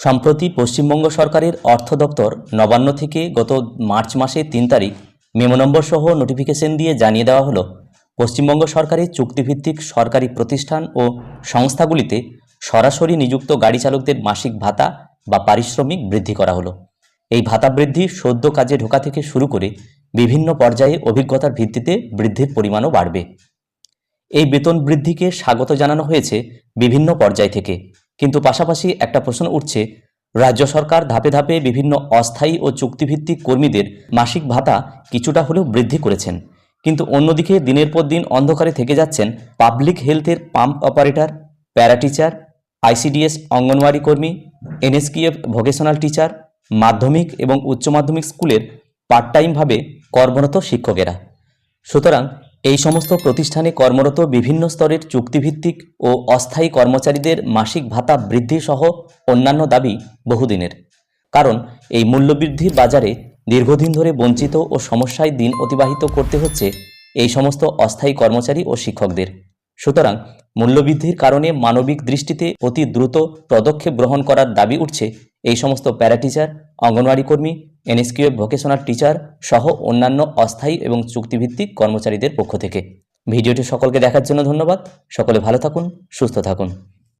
সম্প্রতি পশ্চিমবঙ্গ সরকারের অর্থ দপ্তর নবান্ন থেকে গত মার্চ মাসের তিন তারিখ মেমো নম্বর সহ নোটিফিকেশন দিয়ে জানিয়ে দেওয়া হলো, পশ্চিমবঙ্গ সরকারের চুক্তিভিত্তিক সরকারি প্রতিষ্ঠান ও সংস্থাগুলিতে সরাসরি নিযুক্ত গাড়ি চালকদের মাসিক ভাতা বা পারিশ্রমিক বৃদ্ধি করা হলো। এই ভাতা বৃদ্ধি সদ্য কাজে ঢোকা থেকে শুরু করে বিভিন্ন পর্যায়ে অভিজ্ঞতার ভিত্তিতে বৃদ্ধির পরিমাণও বাড়বে। এই বেতন বৃদ্ধিকে স্বাগত জানানো হয়েছে বিভিন্ন পর্যায় থেকে। কিন্তু পাশাপাশি একটা প্রশ্ন উঠছে, রাজ্য সরকার ধাপে ধাপে বিভিন্ন অস্থায়ী ও চুক্তিভিত্তিক কর্মীদের মাসিক ভাতা কিছুটা হলেও বৃদ্ধি করেছেন। কিন্তু অন্যদিকে দিনের পর দিন অন্ধকারে থেকে যাচ্ছেন পাবলিক হেলথের pump operator, para teacher, ICDS anganwadi কর্মী, এনএসকিএফ ভোকেশনাল টিচার, মাধ্যমিক এবং উচ্চ মাধ্যমিক স্কুলের পার্ট টাইমভাবে কর্মরত শিক্ষকেরা। সুতরাং এই সমস্ত প্রতিষ্ঠানে কর্মরত বিভিন্ন স্তরের চুক্তিভিত্তিক ও অস্থায়ী কর্মচারীদের মাসিক ভাতা বৃদ্ধি সহ অন্যান্য দাবি বহুদিনের। কারণ, এই মূল্যবৃদ্ধির বাজারে দীর্ঘদিন ধরে বঞ্চিত ও সমস্যায় দিন অতিবাহিত করতে হচ্ছে এই সমস্ত অস্থায়ী কর্মচারী ও শিক্ষকদের। সুতরাং, মূল্যবৃদ্ধির কারণে মানবিক দৃষ্টিতে অতি দ্রুত পদক্ষেপ গ্রহণ করার দাবি উঠছে এই সমস্ত প্যারাটিচার, অঙ্গনওয়াড়ি কর্মী এনএসকিউ ভোকেশনাল টিচার সহ অন্যান্য অস্থায়ী এবং চুক্তিভিত্তিক কর্মচারীদের পক্ষ থেকে। ভিডিওটি সকলকে দেখার জন্য ধন্যবাদ। সকলে ভালো থাকুন, সুস্থ থাকুন।